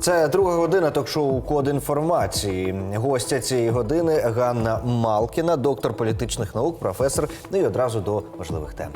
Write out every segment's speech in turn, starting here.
Це друга година ток-шоу Код інформації. Гостя цієї години Ганна Малкіна, доктор політичних наук, професор. Ну і одразу до важливих тем.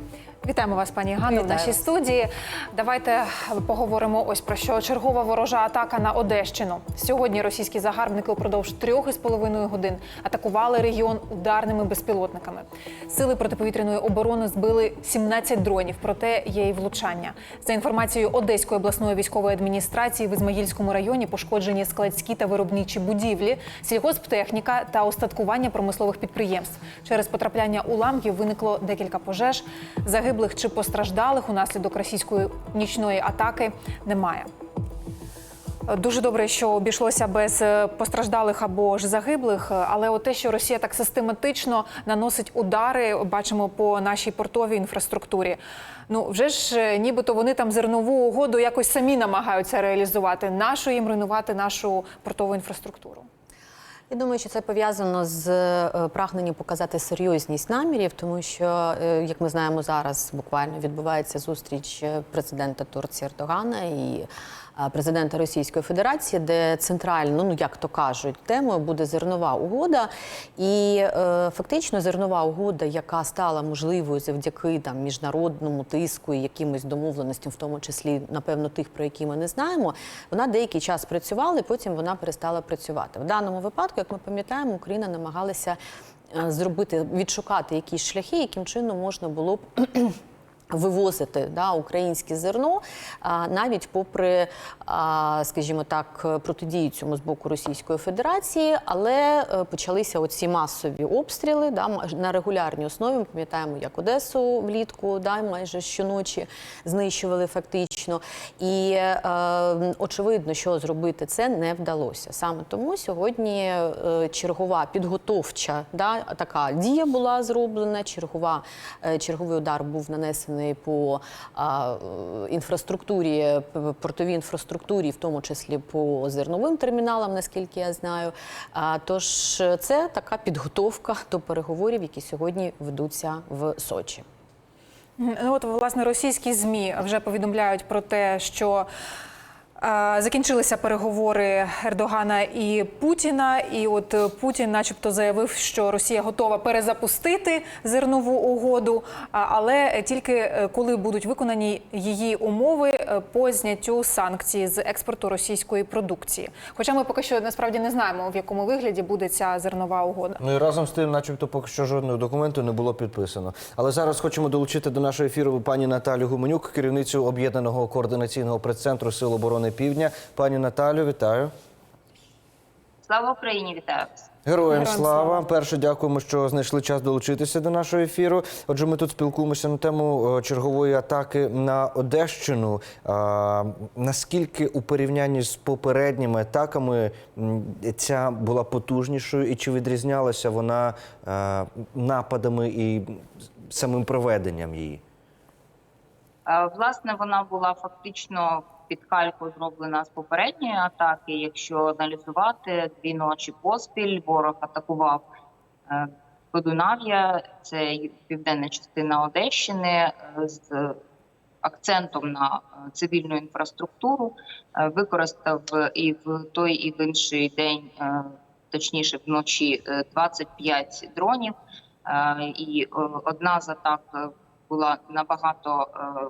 Вітаємо вас, пані Ганно, в нашій студії. Давайте поговоримо ось про що. Чергова ворожа атака на Одещину. Сьогодні російські загарбники упродовж трьох із половиною годин атакували регіон ударними безпілотниками. Сили протиповітряної оборони збили 17 дронів, проте є і влучання. За інформацією Одеської обласної військової адміністрації, в Ізмаїльському районі пошкоджені складські та виробничі будівлі, сільгосптехніка та остаткування промислових підприємств. Через потрапляння уламків виникло декілька пожеж. Загиблих чи постраждалих унаслідок російської нічної атаки немає. Дуже добре, що обійшлося без е, постраждалих або ж загиблих, але от те, що Росія так систематично наносить удари, бачимо по нашій портовій інфраструктурі. Ну вже ж е, нібито вони там зернову угоду якось самі намагаються реалізувати. Нашу їм руйнувати нашу портову інфраструктуру. Я думаю, що це пов'язано з е, прагненням показати серйозність намірів, тому що, е, як ми знаємо, зараз буквально відбувається зустріч е, президента Турції Ердогана і президента Російської Федерації, де центрально, ну як то кажуть, темою буде зернова угода. І е, фактично зернова угода, яка стала можливою завдяки там міжнародному тиску і якимось домовленостям, в тому числі напевно тих, про які ми не знаємо, вона деякий час працювала, і потім вона перестала працювати. В даному випадку, як ми пам'ятаємо, Україна намагалася е, зробити відшукати якісь шляхи, яким чином можна було б. Вивозити да, українське зерно навіть попри, скажімо так, протидію цьому з боку Російської Федерації, але е, почалися оці масові обстріли да, на регулярній основі. Ми пам'ятаємо, як Одесу влітку да, майже щоночі знищували фактично. І е, очевидно, що зробити це не вдалося. Саме тому сьогодні е, чергова підготовча да, така дія була зроблена. Чергова, черговий удар був нанесений по а, інфраструктурі, портовій інфраструктурі, в тому числі по зерновим терміналам, наскільки я знаю. А, тож е, це така підготовка до переговорів, які сьогодні ведуться в Сочі. Ну от власне російські змі вже повідомляють про те, що закінчилися переговори Ердогана і Путіна. І от е, Путін, начебто, заявив, що Росія готова перезапустити зернову угоду, але тільки е, коли будуть виконані її умови е, по зняттю санкцій з експорту російської продукції. Хоча ми поки що насправді не знаємо, в якому вигляді буде ця зернова угода. Ну і разом з тим, начебто, поки що жодного документу не було підписано. Але зараз хочемо долучити до нашого ефіру пані Наталю Гуменюк, керівницю об'єднаного координаційного прес-центру Сил оборони Півдня. Пані Наталю, вітаю. Слава Україні, вітаю вас. Героям Героям слава. слава. Перше, дякуємо, що знайшли час долучитися до нашого ефіру. Отже, ми тут спілкуємося на тему е, чергової атаки на Одещину. А, наскільки у порівнянні з попередніми атаками ця була потужнішою, і чи відрізнялася вона е, нападами і самим проведенням її? Е, Власне, вона була фактично під кальку зроблена з попередньої атаки. Якщо аналізувати дві ночі поспіль, ворог атакував е, Подунав'я, це південна частина Одещини, е, з акцентом на цивільну інфраструктуру. Використав і в той, і в інший день, точніше вночі, е, 25 дронів. І одна з атак була набагато е,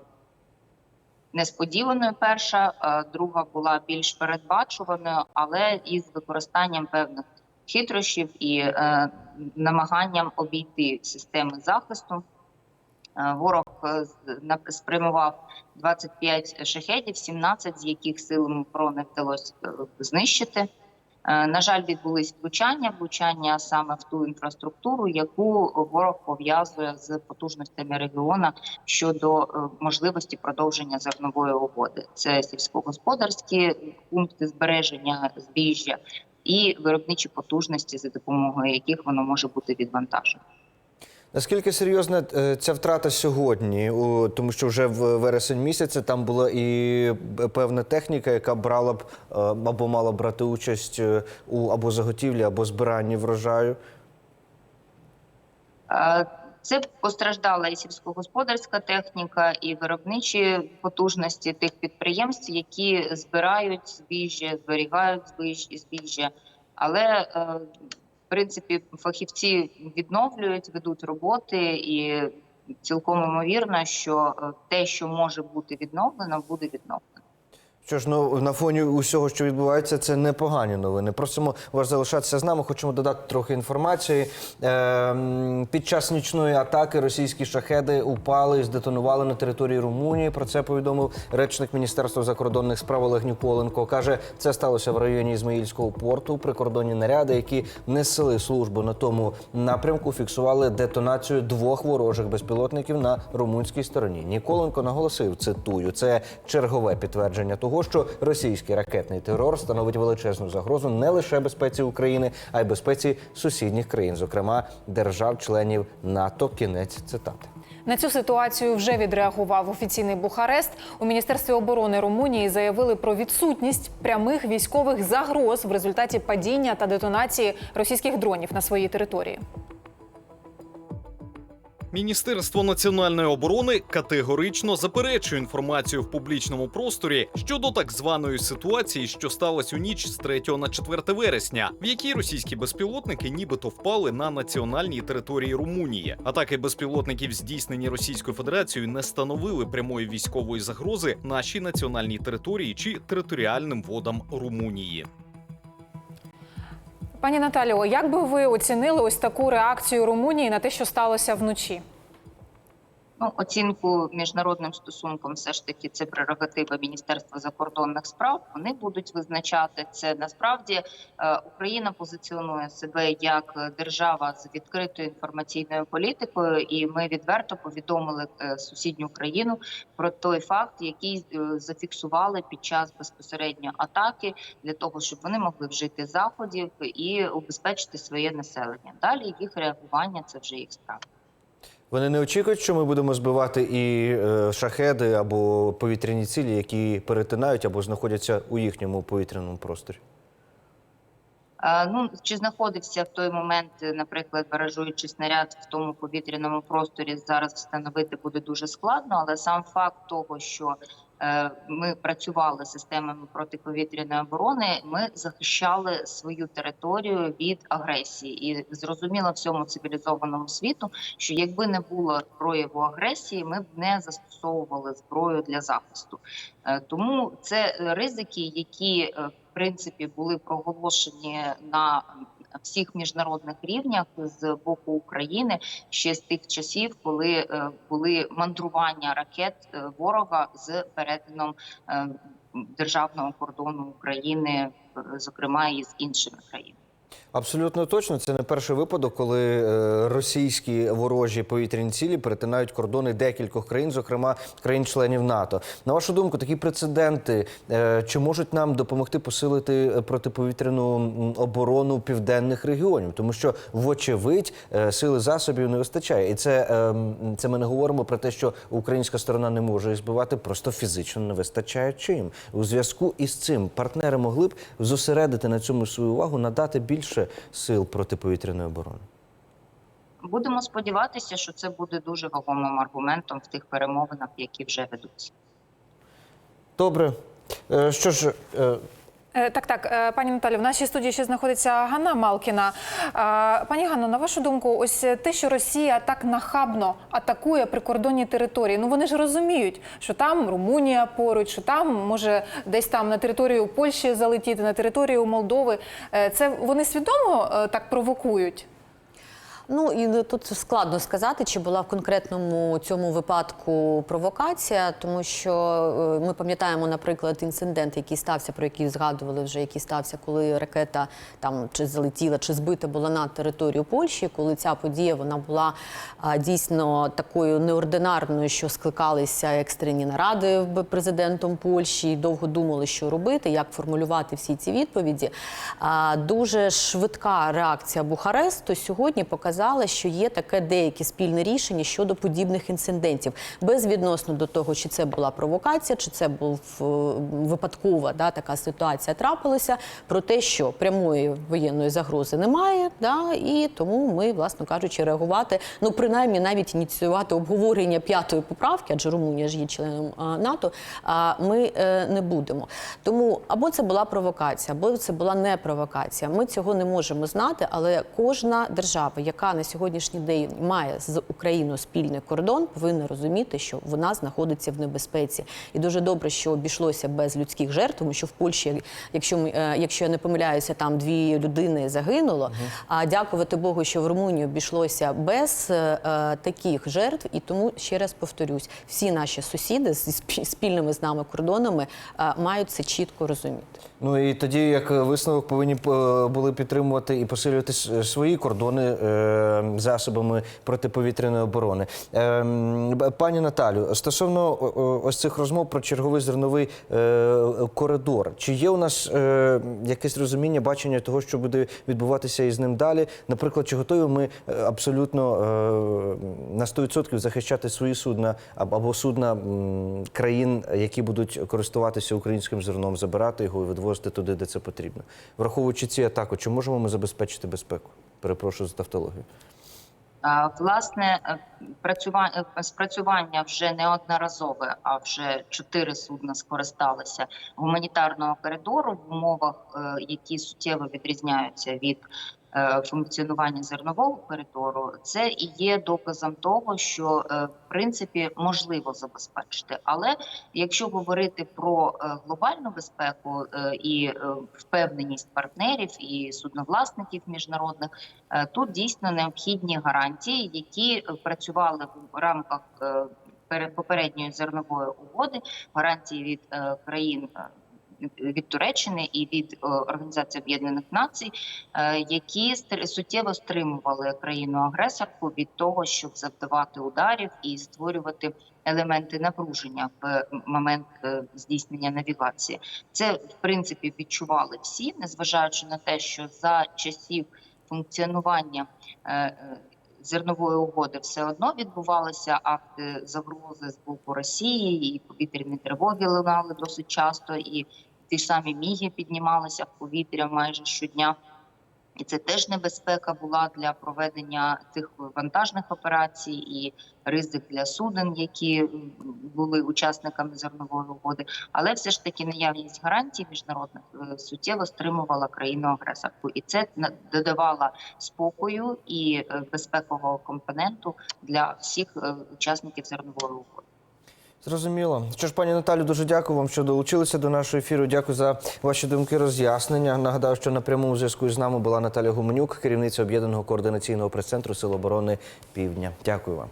несподіваною. Перша, е, друга була більш передбачуваною, але із використанням певних хитрощів і е, намаганням обійти системи захисту. Ворог спрямував 25 шахедів, 17 з яких силами оборони вдалося е, знищити. Е, На жаль, відбулись влучання, влучання саме в ту інфраструктуру, яку ворог пов'язує з потужностями регіона щодо е, можливості продовження зернової угоди. Це сільськогосподарські пункти збереження збіжжя і виробничі потужності, за допомогою яких воно може бути відвантажено. Наскільки серйозна е, ця втрата сьогодні? Тому що вже в вересень місяця там була і певна техніка, яка брала б е, або мала брати участь е, у або заготівлі, або збиранні врожаю. Це постраждала і сільськогосподарська техніка, і виробничі потужності тих підприємств, які збирають збіжжя, зберігають збіж- збіжжя. Але принципі фахівці відновлюють, ведуть роботи, і цілком імовірно, що е, те, що може бути відновлено, буде відновлено. Що ж, ну на фоні усього, що відбувається, це непогані новини. Просимо вас залишатися з нами. Хочемо додати трохи інформації. Е, під час нічної атаки російські шахеди упали і здетонували на території Румунії. Про це повідомив речник Міністерства закордонних справ Олег Ніколенко. каже, це сталося в районі Ізмаїльського порту. Прикордонні наряди, які несели службу на тому напрямку, фіксували детонацію двох ворожих безпілотників на румунській стороні. Ніколенко наголосив, цитую, це чергове підтвердження того, що російський ракетний терор становить величезну загрозу не лише безпеці України, а й безпеці сусідніх країн, зокрема держав-членів НАТО. Кінець цитати. На цю ситуацію вже відреагував офіційний Бухарест. У міністерстві оборони Румунії заявили про відсутність прямих військових загроз в результаті падіння та детонації російських дронів на своїй території. Міністерство національної оборони категорично заперечує інформацію в публічному просторі щодо так званої ситуації, що сталася у ніч з 3 на 4 вересня, в якій російські безпілотники нібито впали на національній території Румунії. Атаки безпілотників, здійснені Російською Федерацією, не становили прямої військової загрози нашій національній території чи територіальним водам Румунії. Пані Наталіо, як би ви оцінили ось таку реакцію Румунії на те, що сталося вночі? Ну, оцінку міжнародним стосункам все ж таки це прерогатива Міністерства закордонних справ. Вони будуть визначати це. Насправді е, Україна позиціонує себе як держава з відкритою інформаційною політикою, і ми відверто повідомили е, сусідню країну про той факт, який е, зафіксували під час безпосередньо атаки, для того, щоб вони могли вжити заходів і убезпечити своє населення. Далі їх реагування це вже їх справа. Вони не очікують, що ми будемо збивати і е, шахеди або повітряні цілі, які перетинають або знаходяться у їхньому повітряному просторі. Ну чи знаходився в той момент, е, наприклад, баражуючий снаряд в тому повітряному просторі, зараз встановити буде дуже складно, але сам факт того, що ми працювали системами протиповітряної оборони, ми захищали свою територію від агресії, і зрозуміло всьому цивілізованому світу, що якби не було прояву агресії, ми б не застосовували зброю для захисту. Е, Тому це е, ризики, які е, в принципі були проголошені на всіх міжнародних рівнях з боку України ще з тих часів, коли е, були мандрування ракет е, ворога з перетином е, державного кордону України, зокрема і з іншими країнами. Абсолютно точно, це не перший випадок, коли е, російські ворожі повітряні цілі перетинають кордони декількох країн, зокрема країн-членів НАТО. На вашу думку, такі прецеденти е, чи можуть нам допомогти посилити е, протиповітряну оборону південних регіонів? Тому що, вочевидь, сили засобів не вистачає, і це, це ми не говоримо про те, що українська сторона не може їх збивати, просто фізично не вистачає чим. У зв'язку із цим партнери могли б зосередити на цьому свою увагу, надати більше сил протиповітряної оборони. Будемо сподіватися, що це буде дуже вагомим аргументом в тих перемовинах, які вже ведуться. Добре. Е, Що ж, е, Так, так, е, пані Наталі, в нашій студії ще знаходиться Ганна Малкіна. Е, Пані Ганно, на вашу думку, ось те, що Росія так нахабно атакує прикордонні території. Ну вони ж розуміють, що там Румунія поруч, що там може десь там на територію Польщі залетіти, на територію Молдови. Е, Це вони свідомо е, так провокують? Ну і тут складно сказати, чи була в конкретному цьому випадку провокація, тому що е, ми пам'ятаємо, наприклад, інцидент, який стався, про який згадували вже, який стався, коли ракета там чи залетіла, чи збита була на територію Польщі. Коли ця подія вона була дійсно такою неординарною, що скликалися екстрені наради президентом Польщі, і довго думали, що робити, як формулювати всі ці відповіді. Дуже швидка реакція Бухаресту сьогодні показала показала, що є таке деякі спільне рішення щодо подібних інцидентів, безвідносно до того, чи це була провокація, чи це був е, випадкова да, така ситуація трапилася, про те, що прямої воєнної загрози немає, да, і тому ми, власно кажучи, реагувати, ну принаймні навіть ініціювати обговорення п'ятої поправки, адже Румунія ж є членом НАТО. А ми е, не будемо. Тому або це була провокація, або це була не провокація. Ми цього не можемо знати, але кожна держава, яка на сьогоднішній день має з Україною спільний кордон, повинна розуміти, що вона знаходиться в небезпеці. І дуже добре, що обійшлося без людських жертв, тому що в Польщі, якщо е, якщо я не помиляюся, там дві людини загинуло. А дякувати Богу, що в Румунії обійшлося без е, е, таких жертв. І тому ще раз повторюсь, всі наші сусіди спі- спільними з нами кордонами е, мають це чітко розуміти. Ну і тоді, як висновок, повинні е, були підтримувати і посилювати свої кордони е, засобами протиповітряної оборони. Е, Пані Наталю, стосовно о- о- ось цих розмов про черговий зерновий е, коридор, чи є у нас е, якесь розуміння, бачення того, що буде відбуватися із ним далі? Наприклад, чи готові ми е, абсолютно е, на 100% захищати свої судна або судна країн, які будуть користуватися українським зерном, забирати його і відвозити туди, де це потрібно. Враховуючи ці атаки, чи можемо ми забезпечити безпеку? Перепрошую за тавтологію. Власне, працювання е, спрацювання вже неодноразове, а вже чотири судна скористалися гуманітарного коридору в умовах, е, які суттєво відрізняються від е, функціонування зернового коридору. Це і є доказом того, що е, в принципі можливо забезпечити. Але якщо говорити про е, глобальну безпеку е, і е, впевненість партнерів і судновласників міжнародних. Е, Тут дійсно необхідні гарантії, які е, працювали в рамках е, пере- попередньої зернової угоди, гарантії від е, країн. Від Туреччини і від е, Організації Об'єднаних Націй, е, які суттєво стримували країну агресорку від того, щоб завдавати ударів і створювати елементи напруження в момент е, здійснення навігації. Це в принципі відчували всі, незважаючи на те, що за часів функціонування зернової угоди все одно відбувалися акти загрози з боку Росії, і повітряні тривоги лунали досить часто, і ті самі міги піднімалися в повітря майже щодня. І це теж небезпека була для проведення тих вантажних операцій і ризик для суден, які були учасниками зернової угоди. Але все ж таки наявність гарантій міжнародних е, суттєво стримувала країну агресорку, і це додавало спокою і е, безпекового компоненту для всіх е, учасників зернової угоди. Зрозуміло. Що ж, пані Наталю, дуже дякую вам, що долучилися до нашого ефіру. Дякую за ваші думки, роз'яснення. Нагадаю, що на прямому зв'язку з нами була Наталя Гуменюк, керівниця об'єднаного координаційного прес-центру Сил оборони Півдня. Дякую вам.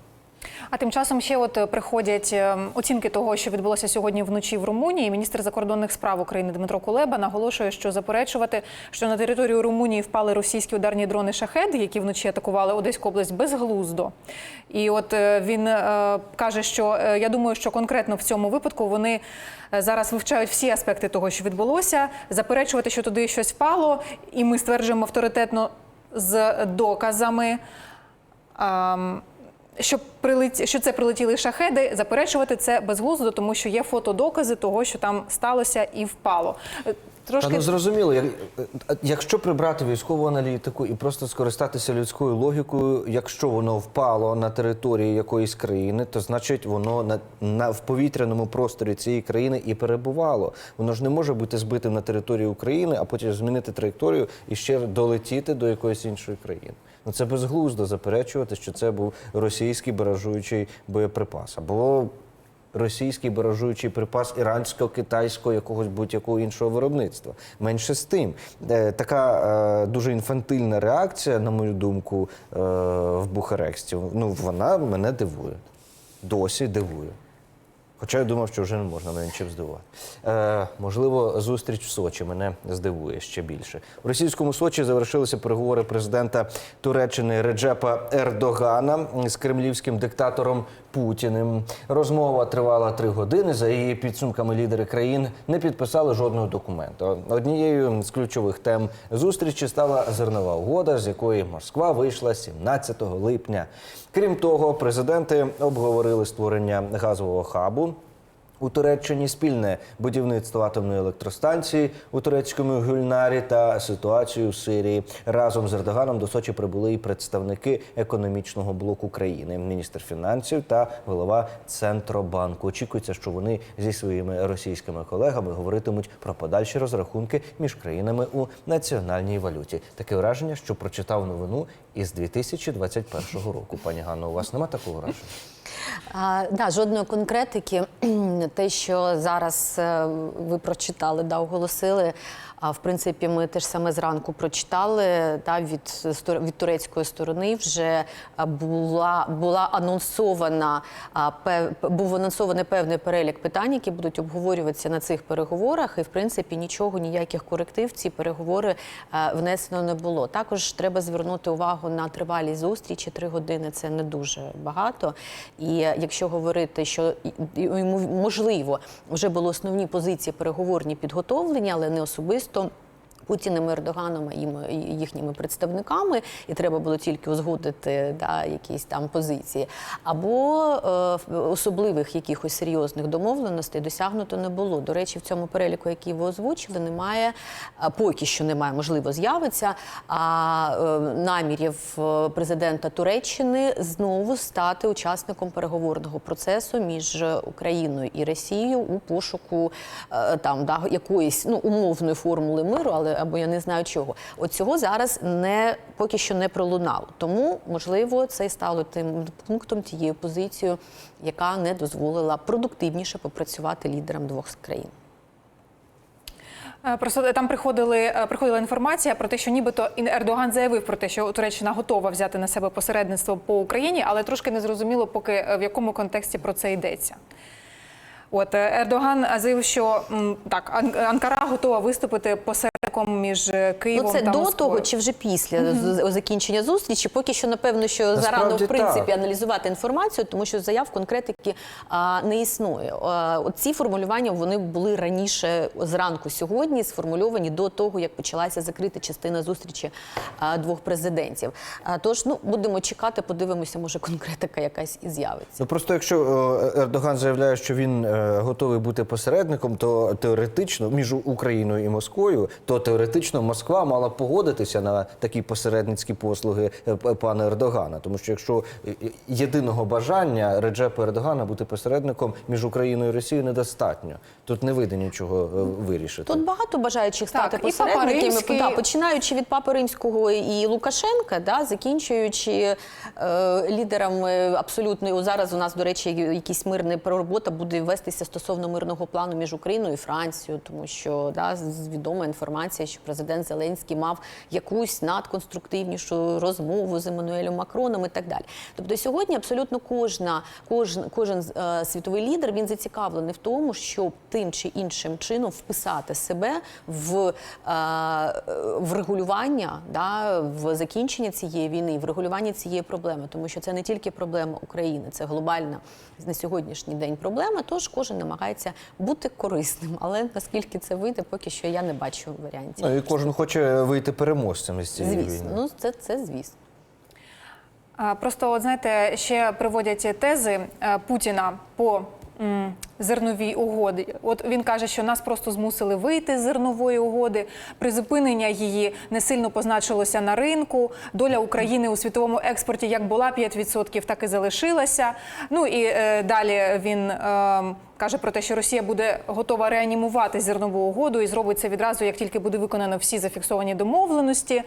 А тим часом ще от е, приходять е, оцінки того, що відбулося сьогодні вночі в Румунії. Міністр закордонних справ України Дмитро Кулеба наголошує, що заперечувати, що на територію Румунії впали російські ударні дрони шахед, які вночі атакували Одеську область безглуздо. І от е, він е, каже, що е, я думаю, що конкретно в цьому випадку вони е, зараз вивчають всі аспекти того, що відбулося. Заперечувати, що туди щось впало, і ми стверджуємо авторитетно з доказами. ам, що прилет... що це прилетіли шахеди, заперечувати це безглуздо, тому що є фотодокази того, що там сталося і впало. Трошки Та ну зрозуміло, як- е, якщо прибрати військову аналітику і просто скористатися людською логікою, якщо воно впало на території якоїсь країни, то значить воно на, на в повітряному просторі цієї країни і перебувало. Воно ж не може бути збитим на території України, а потім змінити траєкторію і ще долетіти до якоїсь іншої країни. Ну це безглуздо заперечувати, що це був російський баражуючий боєприпас або російський баражуючий припас ірансько-китайського якогось будь-якого іншого виробництва. Менше з тим, Е, така е, дуже інфантильна реакція, на мою думку, е, в Бухаресті. Ну вона мене дивує. Досі дивує. Хоча я думав, що вже не можна мене нічим здивувати. Е, можливо, зустріч в Сочі мене здивує ще більше. В російському Сочі завершилися переговори президента Туреччини Реджепа Ердогана з кремлівським диктатором Путіним. Розмова тривала три години. За її підсумками лідери країн не підписали жодного документу. Однією з ключових тем зустрічі стала зернова угода, з якої Москва вийшла 17 липня. Крім того, президенти обговорили створення газового хабу. У Туреччині спільне будівництво атомної електростанції у турецькому Гюльнарі та ситуацію в Сирії. Разом з Ердоганом до Сочі прибули і представники економічного блоку країни, міністр фінансів та голова Центробанку. Очікується, що вони зі своїми російськими колегами говоритимуть про подальші розрахунки між країнами у національній валюті. Таке враження, що прочитав новину із 2021 року. Пані Ганно, у вас нема такого враження? А, да, жодної конкретики. Те, що зараз е, ви прочитали, да, оголосили. А в принципі, ми теж саме зранку прочитали да, від, від турецької сторони. Вже була, була анонсована був анонсований певний перелік питань, які будуть обговорюватися на цих переговорах. І в принципі нічого, ніяких коректив ці переговори е, внесено не було. Також треба звернути увагу на тривалість зустрічі. Три години це не дуже багато. І якщо говорити, що можливо вже були основні позиції переговорні підготовлені, але не особисто. Христом. Путіним Ердоганом і їм- і їхніми представниками, і треба було тільки узгодити да, якісь там позиції, або е, особливих якихось серйозних домовленостей досягнуто не було. До речі, в цьому переліку, який ви озвучили, немає поки що немає, можливо, з'явиться а, е, намірів е, президента Туреччини знову стати учасником переговорного процесу між Україною і Росією у пошуку е, там да якоїсь ну умовної формули миру, але або я не знаю чого. От цього зараз не поки що не пролунало. Тому можливо це і стало тим пунктом, тією позицією, яка не дозволила продуктивніше попрацювати лідерам двох країн. Е, Просто там приходили е, приходила інформація про те, що нібито Ердоган заявив про те, що Туреччина готова взяти на себе посередництво по Україні, але трошки не зрозуміло, поки е, в якому контексті про це йдеться. От е, Ердоган заявив, що так Ан- Анкара готова виступити посередником між е, Києвом Ну, це та до Москвою. того чи вже після з- закінчення зустрічі. Поки що, напевно, що зарано в принципі так. аналізувати інформацію, тому що заяв конкретики а, не існує. А, ці формулювання вони були раніше зранку сьогодні, сформульовані до того, як почалася закрита частина зустрічі а, двох президентів. А, тож ну будемо чекати, подивимося, може конкретика якась і з'явиться. Ну просто якщо е, Ердоган заявляє, що він е, готовий бути посередником, то теоретично між Україною і Москвою, то теоретично Москва мала погодитися на такі посередницькі послуги е, пана Ердогана. Тому що якщо е, е, єдиного бажання Реджепа Ердогана бути посередником між Україною і Росією недостатньо, тут не вийде нічого вирішити. Тут багато бажаючих Так, стати і Папа посередниками, Римський. да, починаючи від Папи Римського і Лукашенка, да, закінчуючи е, лідерами абсолютно зараз. У нас, до речі, якісь мирна робота буде вестися стосовно мирного плану між Україною і Францією, тому що да, відома інформація, що президент Зеленський мав якусь надконструктивнішу розмову з Еммануелем Макроном і так далі. Тобто сьогодні абсолютно кожна, кожен, кожен е, світовий лідер він зацікавлений в тому, щоб тим чи іншим чином вписати себе в, е, в регулювання, да, в закінчення цієї війни, в регулювання цієї проблеми, тому що це не тільки проблема України, це глобальна на сьогоднішній день проблема. Тож кожен намагається бути корисним, але наскільки це вийде, поки що я не бачу варіантів. Ну і кожен хоче вийти переможцем із цієї Звісно, війни. ну це, це звісно. Просто, от знаєте, ще приводять тези е, Путіна по зерновій угоді. От він каже, що нас просто змусили вийти з зернової угоди. Призупинення її не сильно позначилося на ринку. Доля України у світовому експорті як була 5%, так і залишилася. Ну і е, далі він. Е, Каже про те, що Росія буде готова реанімувати зернову угоду і зробить це відразу, як тільки буде виконано всі зафіксовані домовленості,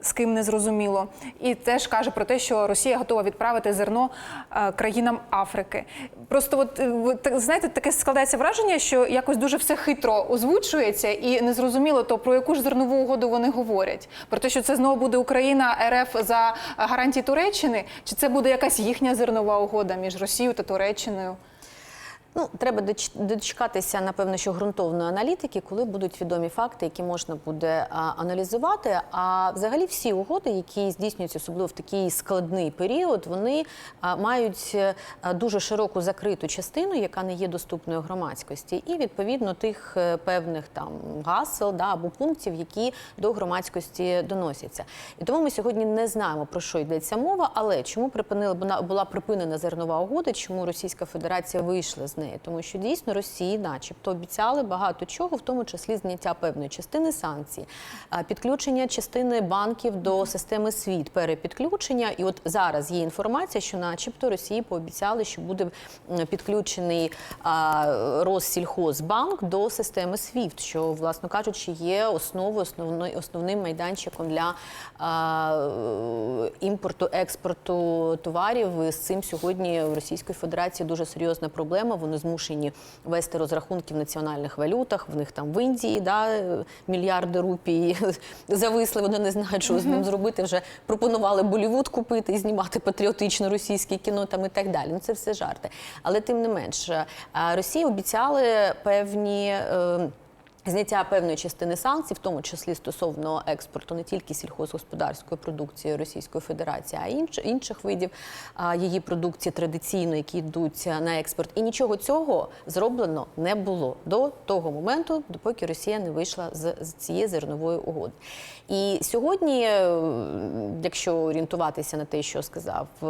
з ким не зрозуміло. І теж каже про те, що Росія готова відправити зерно е, країнам Африки. Просто, от е, знаєте, таке складається враження, що якось дуже все хитро озвучується, і незрозуміло, то про яку ж зернову угоду вони говорять. Про те, що це знову буде Україна РФ за гарантії Туреччини, чи це буде якась їхня зернова угода між Росією та Туреччиною? Ну, треба дочекатися, напевно, що ґрунтовної аналітики, коли будуть відомі факти, які можна буде аналізувати. А взагалі всі угоди, які здійснюються, особливо в такий складний період, вони мають е, дуже широку закриту частину, яка не є доступною громадськості, і відповідно тих е, певних там гасел да, або пунктів, які до громадськості доносяться. І тому ми сьогодні не знаємо про що йдеться мова, але чому припинила була- припинена зернова угода, чому Російська Федерація вийшла з неї? Тому що дійсно Росії, начебто, обіцяли багато чого, в тому числі зняття певної частини санкцій, підключення частини банків до системи СВІТ, перепідключення. І от зараз є інформація, що, начебто, Росії пообіцяли, що буде підключений Россільхозбанк до системи SWIFT, що, власно кажучи, є основою, основною, основним майданчиком для імпорту, експорту товарів. І з цим сьогодні в Російської Федерації дуже серйозна проблема. Вони змушені вести розрахунки в національних валютах. В них там в Індії да, е, мільярди рупій зависли. Вони не знають, що з ним зробити. Вже пропонували Болівуд купити і знімати патріотичне російське кіно там і так далі. Ну це все жарти. Але тим не менш, е, Росії обіцяли певні. Зняття певної частини санкцій, в тому числі стосовно експорту не тільки сільхозгосподарської продукції Російської Федерації, а інш, інших видів її продукції традиційно, які йдуть на експорт. І нічого цього зроблено не було до того моменту, допоки Росія не вийшла з, з цієї зернової угоди. І сьогодні, е, якщо орієнтуватися на те, що сказав е,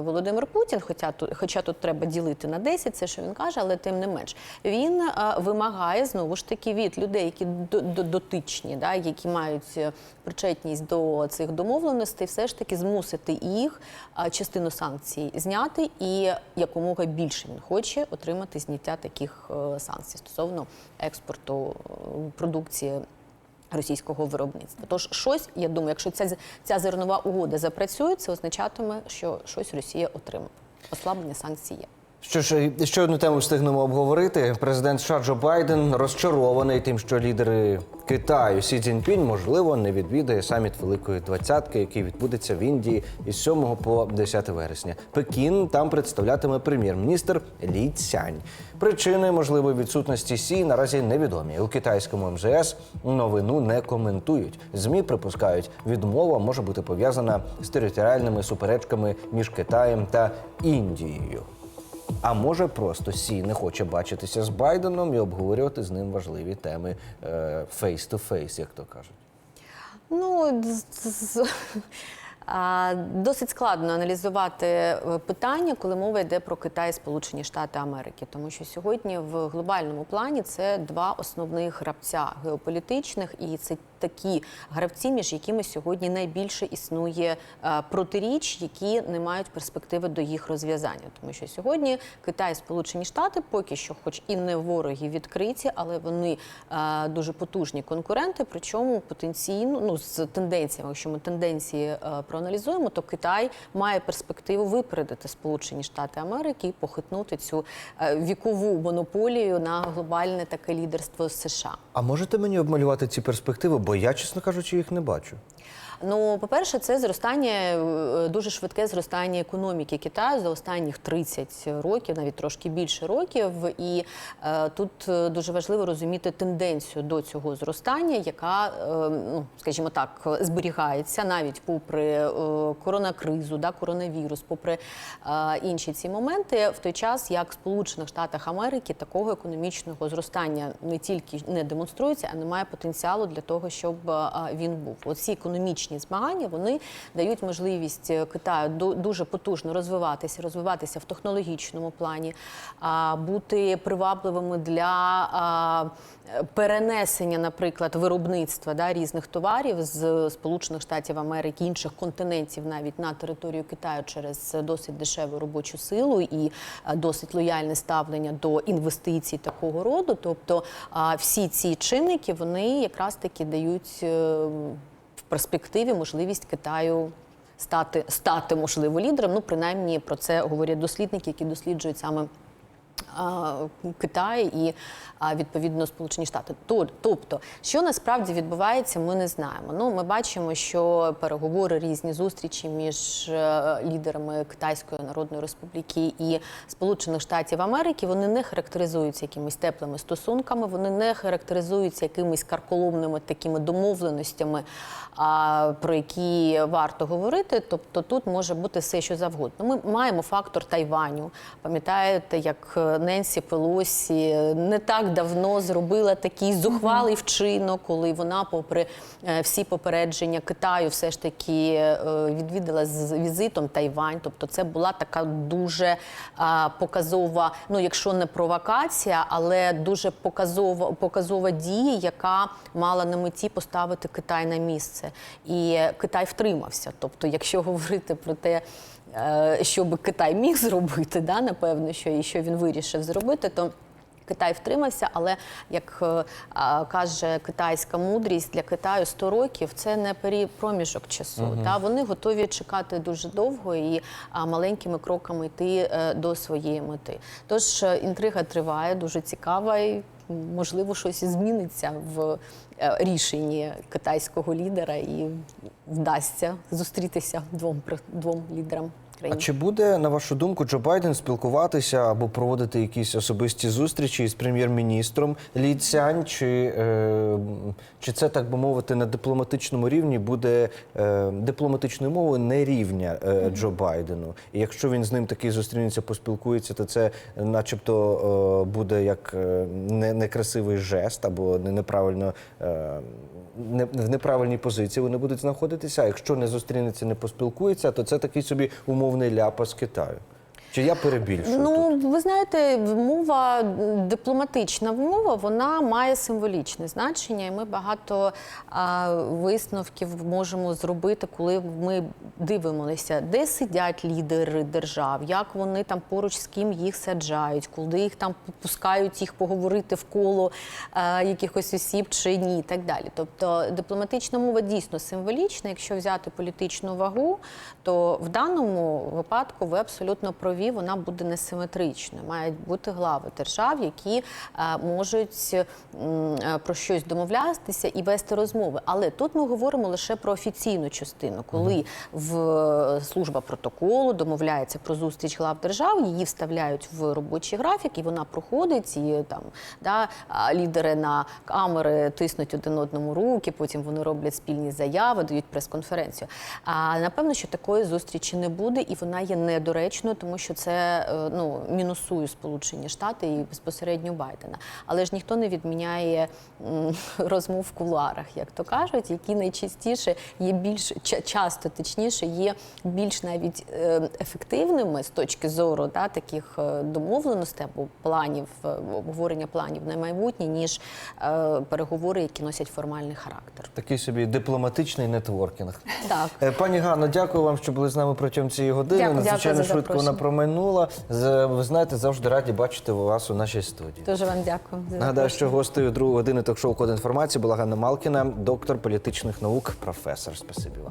Володимир Путін, хоча тут, хоча тут треба ділити на 10, це що він каже, але тим не менш, він е, вимагає знову ж таки від людей, які до- до- дотичні, да, які мають е, причетність до цих домовленостей, все ж таки змусити їх частину санкцій зняти, і якомога більше він хоче отримати зняття таких е, санкцій стосовно експорту е, продукції російського виробництва. Тож щось, я думаю, якщо ця, ця зернова угода запрацює, це означатиме, що щось Росія отримає. Ослаблення санкцій є. Що ж, і ще одну тему встигнемо обговорити. Президент США Джо Байден розчарований тим, що лідери Китаю Сі Цзіньпінь, можливо, не відвідає саміт Великої Двадцятки, який відбудеться в Індії із 7 по 10 вересня. Пекін там представлятиме прем'єр-міністр Лі Цянь. Причини можливої відсутності Сі наразі невідомі. У китайському МЗС новину не коментують. Змі припускають, відмова може бути пов'язана з територіальними суперечками між Китаєм та Індією. А може просто Сі не хоче бачитися з Байденом і обговорювати з ним важливі теми фейс-то-фейс, як то кажуть. Ну, досить складно аналізувати е, питання, коли мова йде про Китай і Сполучені Штати Америки, тому що сьогодні в глобальному плані це два основних гравця геополітичних, і це такі гравці, між якими сьогодні найбільше існує е, протиріч, які не мають перспективи до їх розв'язання. Тому що сьогодні Китай Сполучені Штати поки що, хоч і не вороги відкриті, але вони е, дуже потужні конкуренти. Причому потенційно ну з тенденціями, якщо ми тенденції е, проаналізуємо, то Китай має перспективу випередити Сполучені Штати Америки і похитнути цю вікову монополію на глобальне таке лідерство США. А можете мені обмалювати ці перспективи? Бо я, чесно кажучи, їх не бачу. Ну, по-перше, це зростання е, дуже швидке зростання економіки Китаю за останніх 30 років, навіть трошки більше років. І е, тут е, дуже важливо розуміти тенденцію до цього зростання, яка, е, ну скажімо так, зберігається навіть попри е, коронакризу, да, коронавірус, попри е, інші ці моменти, в той час як в Сполучених Штатах Америки такого економічного зростання не тільки не демонструється, а немає потенціалу для того, щоб е, він був. Оці економічні змагання вони дають можливість е, Китаю ду- дуже потужно розвиватися, розвиватися в технологічному плані, бути привабливими для перенесення, наприклад, виробництва да, різних товарів з Сполучених Штатів Америки, інших континентів навіть на територію Китаю через досить дешеву робочу силу і досить лояльне ставлення до інвестицій такого роду. Тобто всі ці чинники вони якраз таки дають е, перспективі можливість Китаю. Стати, стати можливо лідером, ну принаймні про це говорять дослідники, які досліджують саме Китай і відповідно Сполучені Штати. Тобто, що насправді відбувається, ми не знаємо. Ну, ми бачимо, що переговори, різні зустрічі між е, лідерами Китайської Народної Республіки і Сполучених Штатів Америки вони не характеризуються якимись теплими стосунками, вони не характеризуються якимись карколомними такими домовленостями, про які варто говорити. Тобто тут може бути все, що завгодно. Ми маємо фактор Тайваню. Пам'ятаєте, як е, Ненсі Пелосі не так давно зробила такий зухвалий вчинок, коли вона, попри е, всі попередження Китаю, все ж таки е, відвідала з візитом Тайвань. Тобто, це була така дуже показова, ну якщо не провокація, але дуже показова, показова дія, яка мала на меті поставити Китай на місце. І Китай втримався. Тобто, якщо говорити про те, е, що би Китай міг зробити, да, напевно, що і що він вирішив зробити, то Китай втримався, але як е, а, каже китайська мудрість для Китаю 100 років це не проміжок часу. Та вони готові чекати дуже довго і а, маленькими кроками йти е, до своєї мети. Тож інтрига триває, дуже цікава і можливо щось і зміниться в рішенні китайського лідера і вдасться зустрітися двом двом лідерам А чи буде, на вашу думку, Джо Байден спілкуватися або проводити якісь особисті зустрічі з прем'єр-міністром Лі Цянь, чи, е, чи це, так би мовити, на дипломатичному рівні буде е, дипломатичною мовою не рівня е, Джо Байдену? І якщо він з ним таки зустрінеться, поспілкується, то це начебто е, буде як е, не, некрасивий жест або не, неправильно. Е, не, в неправильній позиції вони будуть знаходитися. А якщо не зустрінеться, не поспілкується, то це такий собі умовний ляпас з Китаю. Чи я перебільшую? тут? Ну, ви знаєте, мова дипломатична мова, вона має символічне значення, і ми багато а, висновків можемо зробити, коли ми дивимося, де сидять лідери держав, як вони там поруч з ким їх саджають, коли їх там пускають їх поговорити в коло а, якихось осіб чи ні, і так далі. Тобто дипломатична мова дійсно символічна. Якщо взяти політичну вагу, то в даному випадку ви абсолютно праві, вона буде несиметричною. Мають бути глави держав, які е, можуть е, про щось домовлятися і вести розмови. Але тут ми говоримо лише про офіційну частину, коли в служба протоколу домовляється про зустріч глав держав, її вставляють в робочий графік, і вона проходить. І там да, лідери на камери тиснуть один одному руки, потім вони роблять спільні заяви, дають прес-конференцію. А напевно, що такої зустрічі не буде, і вона є недоречною, тому що це е, ну мінусує Сполучені Штати і безпосередньо Байдена. Але ж ніхто не відміняє розмов в кулуарах, як то кажуть, які найчастіше є більш часто, точніше, є більш навіть е, ефективними з точки зору да, таких е, домовленостей або планів, обговорення планів на майбутнє, ніж переговори, які носять формальний характер. Такий собі дипломатичний нетворкінг. Так. Пані Ганно, дякую вам, що були з нами протягом цієї години. Дякую. Надзвичайно Дякую за швидко вона проминула. З- Ви знаєте, завжди раді бачити вас у нашій студії. Дуже вам дякую. за Нагадаю, що гостею другої години ток-шоу Код інформації була Ганна Малкіна, доктор політичних наук, професор. Спасибі вам.